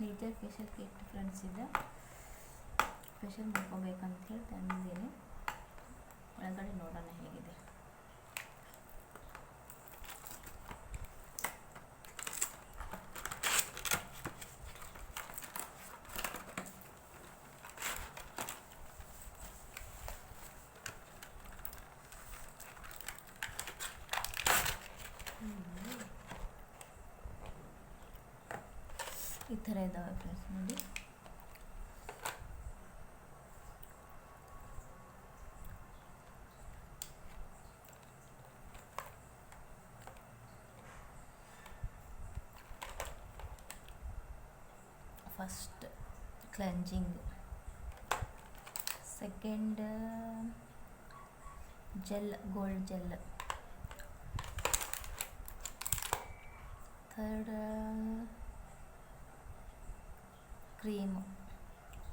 Nature facial kit friends ಇದೆ. Facial ಮಾಡ್ಕೋಬೇಕಂತ ಹೇಳಿ ತಂದಿದ್ದೀನಿ ಒಳಗಡೆ ನೋಡೋಣ ಹೇಗಿದೆ ಈ ಥರ ಇದ್ದಾವೆ ಫ್ರೆಂಡ್ಸ್ ನೋಡಿ. First cleansing second gel gold gel third cream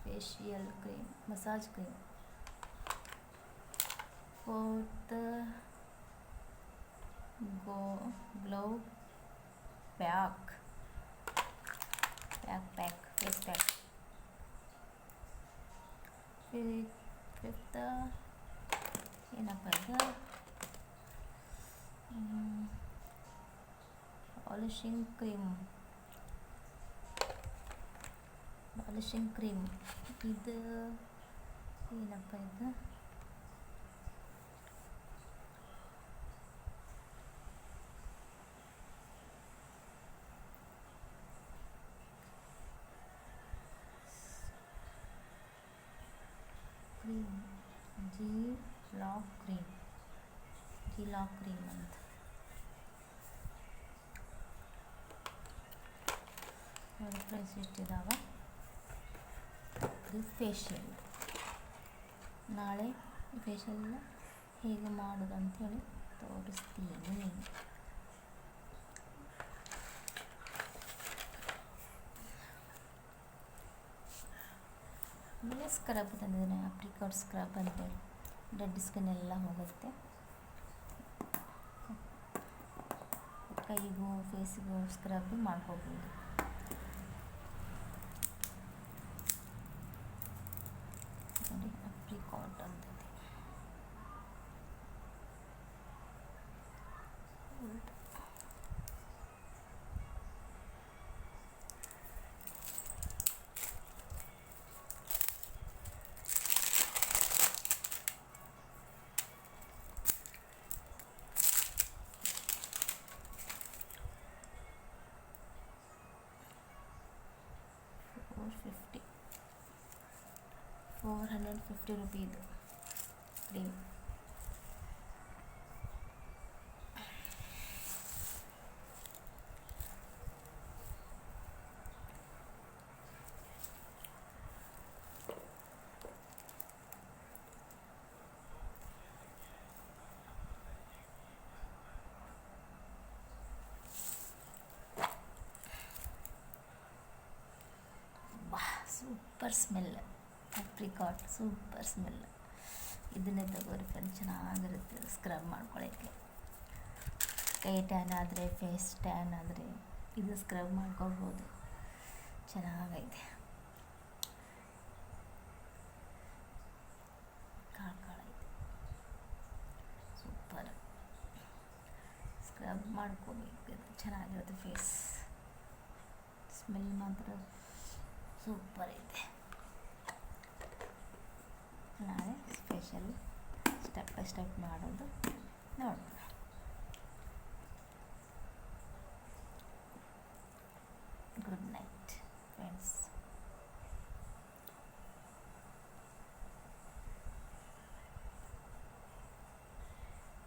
facial cream massage cream fourth go glow pack pack pack face pack fifth ಏನಪ್ಪ ಇದು ಪಾಲಿಶಿಂಗ್ ಕ್ರೀಮ್ ಪಾಲಿಶಿಂಗ್ ಕ್ರೀಮ್ ಇದು ಏನಪ್ಪ ಇದು cream G lock cream G lock cream ಅಂತ ನೋಡಿ friends ಇಷ್ಟಿದಾವೆ facial ನಾಳೆ facial ಹೇಗೆ ಮಾಡೋದು ಅಂಥೇಳಿ ತೋರಿಸ್ತೀನಿ ಆಮೇಲೆ ಸ್ಕ್ರಬ್ ತಂದಿದ್ದೀನಿ ಅಪ್ರಿಕಾಟ್ ಸ್ಕ್ರಬ್ ಅಂತೇಳಿ ಡೆಡ್ ಸ್ಕಿನ್ ಎಲ್ಲ ಹೋಗುತ್ತೆ. ಕೈಗೂ ಫೇಸಿಗೂ ಸ್ಕ್ರಬ್ ಮಾಡ್ಕೋಬೋದು. Fifty four hundred fifty rupees super smell. Apricot super smell. ಇದನ್ನೇ ತಗೋರಿ ಫ್ರೆಂಡ್ ಚೆನ್ನಾಗಿರುತ್ತೆ ಸ್ಕ್ರಬ್ ಮಾಡ್ಕೊಳ್ಳೋಕ್ಕೆ ಕೈ ಟ್ಯಾನ್ ಆದರೆ ಫೇಸ್ ಟ್ಯಾನ್ ಆದರೆ ಇದು ಸ್ಕ್ರಬ್ ಮಾಡ್ಕೊಳ್ಬೋದು. ಚೆನ್ನಾಗೈತೆ. ಕಾಳು ಕಾಳೈತೆ ಸೂಪರ್. ಸ್ಕ್ರಬ್ ಮಾಡ್ಕೋಬೇಕು ಚೆನ್ನಾಗಿರುತ್ತೆ ಫೇಸ್ ಸ್ಮೆಲ್ ಮಾತ್ರ ಸೂಪರ್ ಇದೆ ನಾಳೆ ಸ್ಪೆಷಲ್ ಸ್ಟೆಪ್ ಬೈ ಸ್ಟೆಪ್ ಮಾಡೋದು. ನೋಡೋಣ